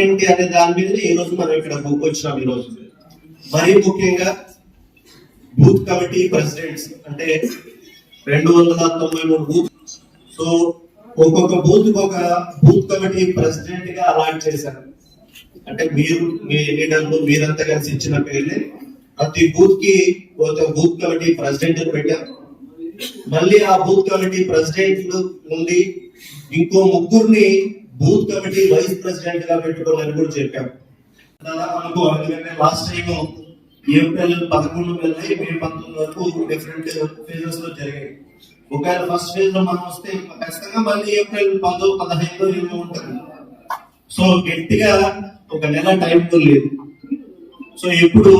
ఏంటి అనే దాని మీద ఈ రోజు మనం ఇక్కడ వచ్చినాం ఈ రోజు. మరీ ముఖ్యంగా బూత్ కమిటీ ప్రెసిడెంట్స్ అంటే రెండు వందల తొంభై మూడు బూత్. సో ఒక్కొక్క బూత్ ఒక బూత్ కమిటీ ప్రెసిడెంట్గా అలాట్ చేశారు. అంటే మీరు మీ లీడర్లు మీరంతా కలిసి ఇచ్చిన పేర్లే. ప్రతి బూత్కి ఒక బూత్ కమిటీ ప్రెసిడెంట్ పెట్టారు. మళ్ళీ ఆ బూత్ కమిటీ ప్రెసిడెంట్ నుండి ఇంకో ముగ్గురిని బూత్ కమిటీ వైస్ ప్రెసిడెంట్గా పెట్టుకోవాలని కూడా చెప్పాం. దాదాపు అనుకో ఎందుకంటే లాస్ట్ టైం ఏప్రిల్ పదకొండు వెళ్ళి మే పంతొమ్మిది వరకు డిఫరెంట్ ఫేజెస్లో జరిగాయి. ఒకవేళ ఫస్ట్ ఫేజ్లో మనం వస్తే ఖచ్చితంగా మళ్ళీ ఏప్రిల్ పదో పదహైదు ఏమో ఉంటుంది. సో గట్టిగా ఒక నెల టైం తో లేదు. సో ఇప్పుడు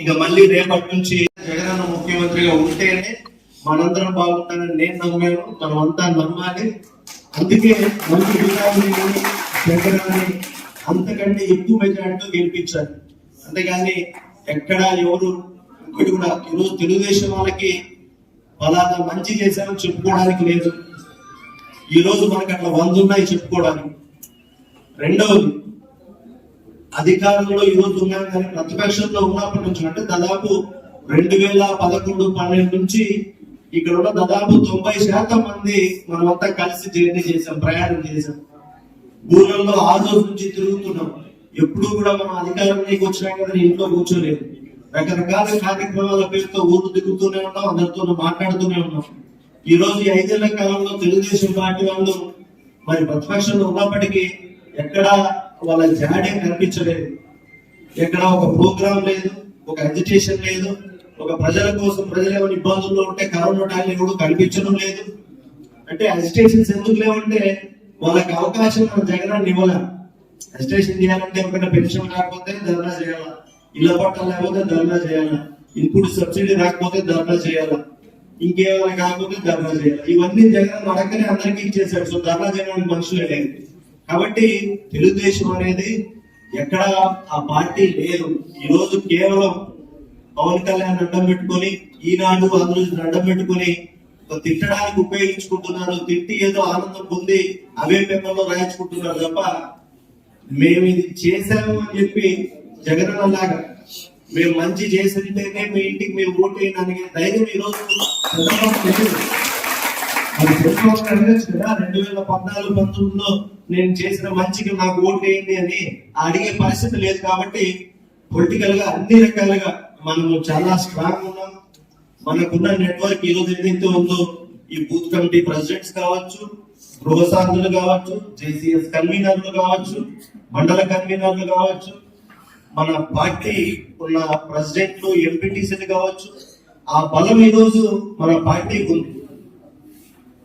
ఇంకా మళ్ళీ రేపటి నుంచి జగన్ ముఖ్యమంత్రిగా ఉంటేనే మనందరం బాగుంటానని నేను నమ్మాను. మనమంతా నమ్మాలి. అందుకే మంచి విధానాన్ని జగనని అంతకంటే ఎక్కువ మెజార్టీతో గెలిపించాలి అంతేగాని ఎక్కడ ఎవరు ఇంకోటి కూడా ఈరోజు తెలుగుదేశం వాళ్ళకి పలానా మంచి చేశామని చెప్పుకోవడానికి లేదు. ఈరోజు మనకు అట్లా వంద ఉన్నాయి చెప్పుకోవడానికి. రెండవది అధికారంలో ఈ రోజు ఉన్నాం కానీ ప్రతిపక్షంలో ఉన్నప్పటి నుంచి అంటే దాదాపు రెండు వేల పదకొండు పన్నెండు నుంచి ఇక్కడ ఉన్న దాదాపు తొంభై శాతం మంది మనమంతా కలిసి జర్నీ చేసాం ప్రయాణం చేసాం. ఊళ్ళల్లో ఆ రోజు నుంచి తిరుగుతున్నాం. ఎప్పుడు కూడా మనం అధికారంలోకి వచ్చినాం కదా ఇంట్లో కూర్చోలేదు రకరకాల కార్యక్రమాల పేరుతో ఊరు తిరుగుతూనే ఉన్నాం అందరితో మాట్లాడుతూనే ఉన్నాం. ఈ రోజు ఐదేళ్ళ కాలంలో తెలుగుదేశం పార్టీ వాళ్ళు మరి ప్రతిపక్షంలో ఉన్నప్పటికీ ఎక్కడ వాళ్ళ జాడే కనిపించలేదు. ఎక్కడ ఒక ప్రోగ్రాం లేదు ఒక అజిటేషన్ లేదు. ఒక ప్రజల కోసం ప్రజలు ఏమైనా ఇబ్బందుల్లో ఉంటే కరోనా టైం కూడా కనిపించడం లేదు. అంటే అజిటేషన్స్ ఎందుకు లేవంటే వాళ్ళకి అవకాశం మన జగన్ ఇవ్వలే. అజిటేషన్ చేయాలంటే ఒకటి పెన్షన్ రాకపోతే ధర్నా చేయాలా? ఇళ్ళ పట్టాలు లేకపోతే ధర్నా చేయాలా? ఇన్పుట్ సబ్సిడీ రాకపోతే ధర్నా చేయాలా? ఇంకేమైనా కాకపోతే ధర్నా చేయాలి? ఇవన్నీ జగన్ అడగనే అందరికీ ఇచ్చేసాడు సో ధర్నా చేయడానికి మనుషులే లేదు కాబట్టి తెలుగుదేశం అనేది ఎక్కడ ఆ పార్టీ లేదు. ఈ రోజు కేవలం పవన్ కళ్యాణ్ అడ్డం పెట్టుకొని ఈనాడు అందులో అడ్డం పెట్టుకొని తిట్టడానికి ఉపయోగించుకుంటున్నారు తిట్టి ఏదో ఆనందం పొంది అవే పేపర్లో రాయించుకుంటున్నారు తప్ప మేము ఇది చేశాము అని చెప్పి జగన్ లాగా మేము మంచి చేసింటేనే మీ ఇంటికి మేము ఓటు వేయడానికి ధైర్యం ఈరోజు అది చంద్రబాబు అడగచ్చు కదా రెండు వేల పద్నాలుగు పంతొమ్మిదిలో నేను చేసిన మంచికి నాకు ఓటు వేయండి అని అడిగే పరిస్థితి లేదు కాబట్టి పొలిటికల్గా అన్ని రకాలుగా మనము చాలా స్ట్రాంగ్ ఉన్నాం. మనకున్న నెట్వర్క్ ఏదో రోజు ఏదైతే ఉందో ఈ బూత్ కమిటీ ప్రెసిడెంట్స్ కావచ్చు గృహ సాధులు కావచ్చు జేసీఎస్ కన్వీనర్లు కావచ్చు మండల కన్వీనర్లు కావచ్చు మన పార్టీ ఉన్న ప్రెసిడెంట్లు ఎంపీటీసీలు కావచ్చు ఆ బలం ఈ రోజు మన పార్టీకి ఉంది.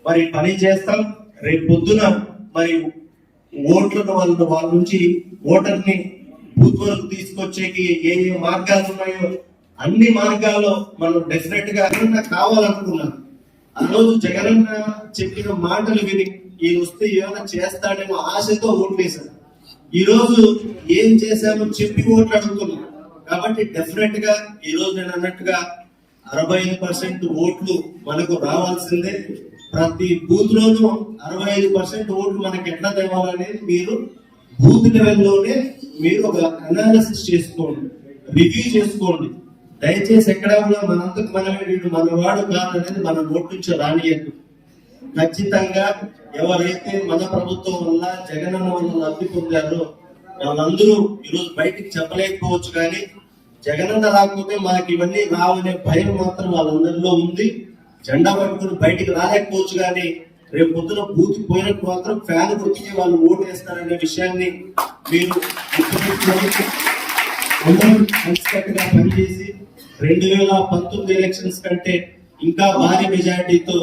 మరి పని చేస్తాం. రేపు పొద్దున మరి ఓట్లను వాళ్ళ వాళ్ళ నుంచి ఓటర్ని బూత్ వరకు తీసుకొచ్చేకి ఏ ఏ మార్గాలు ఉన్నాయో అన్ని మార్గాల్లో మనం డెఫినెట్గా అన్న కావాలనుకున్నాం. ఆ రోజు జగనన్న చెప్పిన మాటలు విని ఈయన వస్తే ఏమైనా చేస్తాడేమో ఆశతో ఓట్లేశాను ఈ రోజు ఏం చేశామో చెప్పి ఓట్లు అడుగుతున్నాం. కాబట్టి డెఫినెట్గా ఈ రోజు నేను అన్నట్టుగా అరవై ఐదు పర్సెంట్ ఓట్లు మనకు రావాల్సిందే. ప్రతి బూత్ లోనూ అరవై ఐదు పర్సెంట్ ఓట్లు మనకి ఎట్లా తేవాలనేది మీరు బూత్ లెవెల్లోనే మీరు ఒక అనాలిసిస్ చేసుకోండి. రివ్యూ చేసుకోండి. దయచేసి ఎక్కడ కూడా మనంతకు మనమే వీడు మనవాడు కాదనేది మన నోటి నుంచి రానియద్దు ఖచ్చితంగా ఎవరైతే మన ప్రభుత్వం వల్ల జగనన్న వల్ల లబ్ధి పొందారో వాళ్ళందరూ ఈరోజు బయటికి చెప్పలేకపోవచ్చు కానీ జగనన్న రాకపోతే మాకు ఇవన్నీ రావనే భయం మాత్రం వాళ్ళందరిలో ఉంది జెండా పట్టుకుని బయటికి రాలేకపోవచ్చు కానీ రేపు పొద్దున పూర్తి పోయినట్టు మాత్రం ఫ్యాన్ గుర్తుకి వాళ్ళు ఓటు వేస్తారనే విషయాన్ని మీరు గుర్తుపెట్టుకోవాలి. కలిసికట్టుగా పనిచేసి రెండు వేల పంతొమ్మిది ఎలక్షన్స్ కంటే ఇంకా భారీ మెజారిటీతో